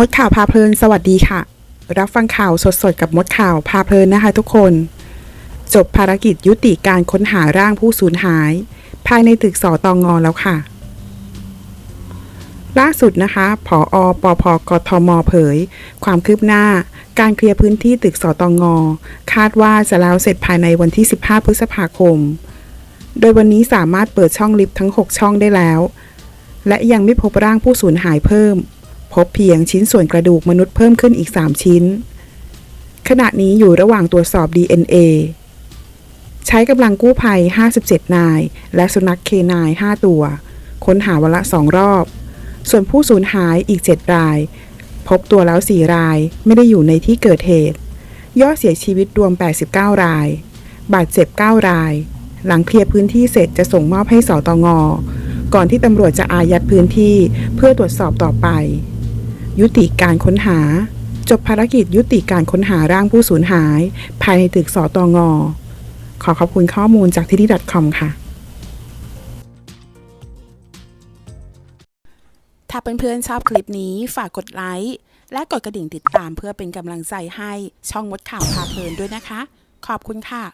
มดข่าวพาเพลินสวัสดีค่ะ รับฟังข่าวสดๆกับมดข่าวพาเพลินนะคะทุกคน จบภารกิจยุติการค้นหาร่างผู้สูญหาย ภายในตึกสอตองงแล้วค่ะ ล่าสุดนะคะผออปพกทมเผย ความคืบหน้า การเคลียร์พื้นที่ตึกสอตองงคาดว่าจะแล้วเสร็จภายในวันที่ 15 พฤษภาคม โดยวันนี้สามารถเปิดช่องลิฟต์ทั้ง 6 ช่องได้แล้ว และยังไม่พบร่างผู้สูญหายเพิ่ม พบเพียงชิ้นส่วนกระดูกมนุษย์เพิ่มขึ้นอีก 3 ชิ้น ขณะนี้อยู่ระหว่างตรวจสอบ DNA ใช้กำลังกู้ภัย 57 นาย และสุนัขเคนาย 5 ตัว ค้นหาวันละ 2 รอบ ส่วนผู้สูญหายอีก 7 ราย พบตัวแล้ว 4 ราย ไม่ได้อยู่ในที่เกิดเหตุ ยอดเสียชีวิตรวม 89 ราย บาดเจ็บ 9 ราย หลังเคลียร์พื้นที่เสร็จจะส่งมอบให้สตงก่อนที่ตำรวจจะอายัดพื้นที่เพื่อตรวจสอบต่อไป ยุติการค้นหา จบภารกิจยุติการค้นหาร่างผู้สูญหาย ภายในตึกสอตองอ ขอขอบคุณข้อมูลจากที่นี่ .com ค่ะ ถ้าเพื่อนๆชอบคลิปนี้ฝากกดไลค์ และกดกระดิ่งติดตามเพื่อเป็นกำลังใจให้ช่องมดข่าวพาเพลินด้วยนะคะ ขอบคุณค่ะ